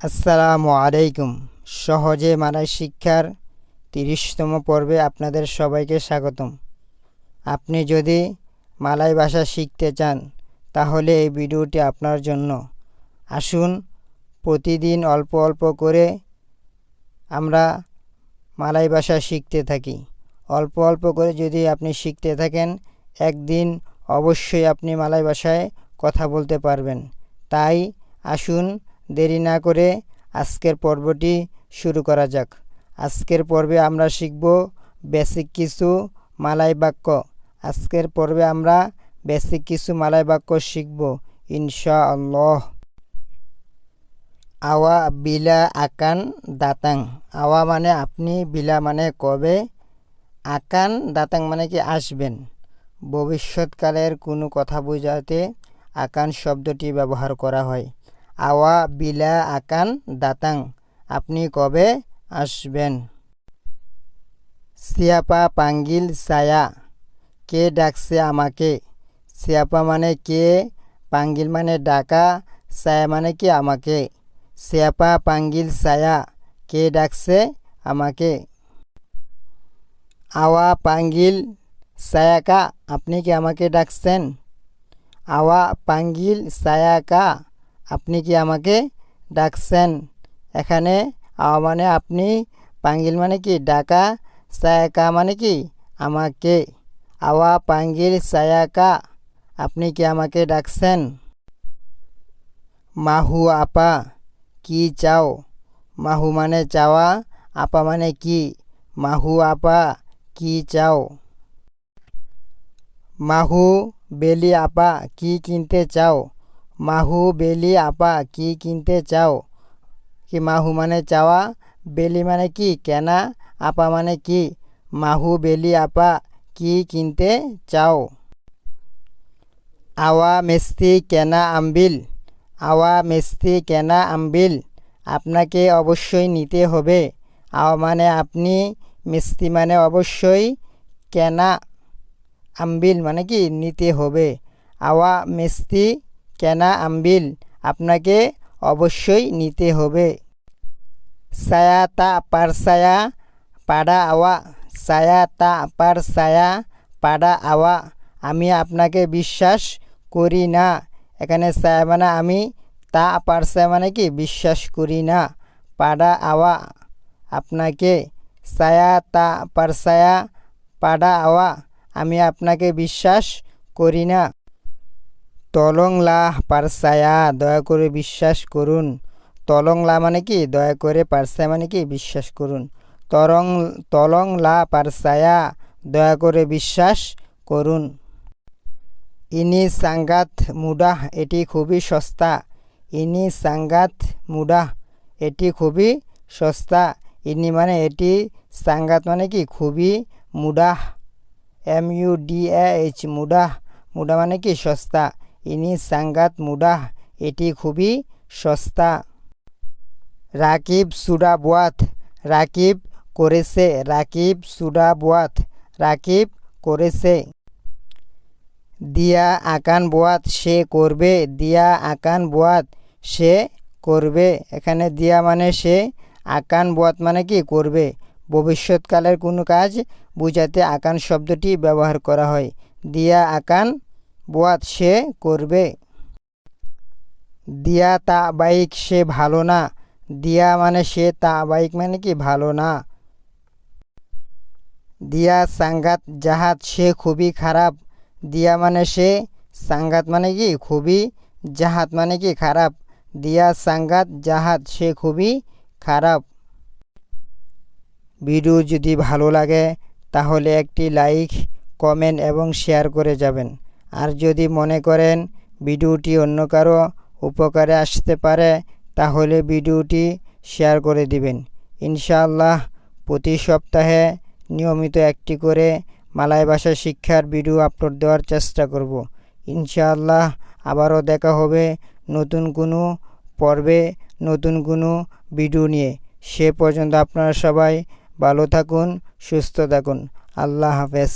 আসসালামু আলাইকুম। সহজে মালয় শিক্ষার তিরিশতম পর্বে আপনাদের সবাইকে স্বাগতম। আপনি যদি মালয় ভাষা শিখতে চান, তাহলে এই ভিডিওটি আপনার জন্য। আসুন, প্রতিদিন অল্প অল্প করে আমরা মালয় ভাষা শিখতে থাকি। অল্প অল্প করে যদি আপনি শিখতে থাকেন, একদিন অবশ্যই আপনি মালয় ভাষায় কথা বলতে পারবেন। তাই আসুন দেরি না করে আজকের পর্বটি শুরু করা যাক। আজকের পর্বে আমরা শিখব বেসিক কিছু মালাই বাক্য। আজকের পর্বে আমরা বেসিক কিছু মালাই বাক্য শিখব ইনশা আল্লাহ আওয়া বিলা আকান দাতাং। আওয়া মানে আপনি, বিলা মানে কবে? আকান দাতাং মানে কি আসবেন? ভবিষ্যৎকালের কোনো কথা বোঝাতে আকান শব্দটি ব্যবহার করা হয়। আওয়া বিলা আকান দাতাং, আপনি কবে আসবেন? সিয়াপা পাঙ্গিল সায়া কে ডাকছে আমাকে? সিয়াপা মানে কে? পাঙ্গিল মানে ডাকা সায়া মানে কি আমাকে? সিয়াপা পাঙ্গিল সায়া কে ডাকছে আমাকে? আওয়া পাঙ্গিল সায়াকা আপনি কি আমাকে ডাকছেন? আওয়া পাঙ্গিল সায়াকা আপনি কি আমাকে ডাকছেন? এখানে আওয়া মানে আপনি, পাঙ্গিল মানে কি? ডাকা, সায়াকা মানে কি? আমাকে। আওয়া, পাঙ্গিল, সায়াকা, আপনি কি আমাকে ডাকছেন? মাহু, আপা, কি চাও? মাহু মানে চাওয়া, আপা মানে কি? মাহু, আপা, কি চাও? মাহু, বেলি, আপা, কি কিনতে চাও? মাহু, বেলি, আপা, কি কিনতে চাও? কি মাহু মানে চাওয়া? বেলি মানে কি? কেনা? আপা মানে কি? মাহু, বেলি, আপা, কি কিনতে চাও? আওয়া, মেস্তি, কেনা, আম্বিল। আওয়া, মেস্তি, কেনা, আম্বিল। আপনাকে অবশ্যই নিতে হবে। আওয়া মানে আপনি, মিস্তি মানে অবশ্যই কেনা, আম্বিল মানে কি? নিতে হবে। আওয়া, মিস্তি কেনা আম্বিল আপনাকে অবশ্যই নিতে হবে। সায়া তা পারসায়া পাড়া আওয়া। সায়া তা পার সায়া পাড়া আওয়া। আমি আপনাকে বিশ্বাস করি না। এখানে সায়া মানে আমি, তা পারসায়া মানে কি? বিশ্বাস করি না। পাড়া আওয়া আপনাকে সায়া তা পারসায়া পাড়া আওয়া। আমি আপনাকে বিশ্বাস করি না। তলং লাহ পারসায়া দয়া করে বিশ্বাস করুন। তলং লা মানে কি? দয়া করে পারসায়া মানে কি? বিশ্বাস করুন। তরং তলং লা পারসায়া দয়া করে বিশ্বাস করুন। ইনি সাঙ্গাত মুডাহ, এটি খুবই সস্তা। ইনি সাঙ্গাত মুডাহ, এটি খুবই সস্তা। ইনি মানে এটি, সাঙ্গাত মানে কি? খুবই মুডাহ। এম ইউ ডি এইচ, মুডাহ। মুডা মানে কি? সস্তা। ইনি সাঙ্গাত মুডাহ এটি খুবই সস্তা। রাকিব সুডা বুয়াত রাকিব করেছে, রাকিব সুডা বুয়াত রাকিব করেছে। দিয়া আকান বোয়াত সে করবে, দিয়া আকান বোয়াত সে করবে। এখানে দিয়া মানে সে, আকান বোয়াত মানে কি? করবে। ভবিষ্যৎকালের কোনো কাজ বুঝাতে আকান শব্দটি ব্যবহার করা হয়। দিয়া আকান বোয়াত সে করবে। দিয়া তা বাইক সে ভালো না। দিয়া মানে সে তা বাইক মানে কি ভালো না। দিয়া সাংঘাত জাহাজ সে খুবই খারাপ। দিয়া মানে সে সাঙ্গাত মানে কি খুবই জাহাজ মানে কি খারাপ। দিয়া সাঙ্গাত জাহাজ সে খুবই খারাপ। ভিডিও যদি ভালো লাগে তাহলে একটি লাইক, কমেন্ট এবং শেয়ার করে যাবেন। আর যদি মনে করেন ভিডিওটি অন্য কারও উপকারে আসতে পারে, তাহলে ভিডিওটি শেয়ার করে দিবেন। ইনশাআল্লাহ প্রতি সপ্তাহে নিয়মিত একটি করে মালয় ভাষা শিক্ষার ভিডিও আপলোড দেওয়ার চেষ্টা করব। ইনশাআল্লাহ আবারও দেখা হবে নতুন কোনো পর্বে, নতুন কোনো ভিডিও নিয়ে। সে পর্যন্ত আপনারা সবাই ভালো থাকুন, সুস্থ থাকুন। আল্লাহ হাফেজ।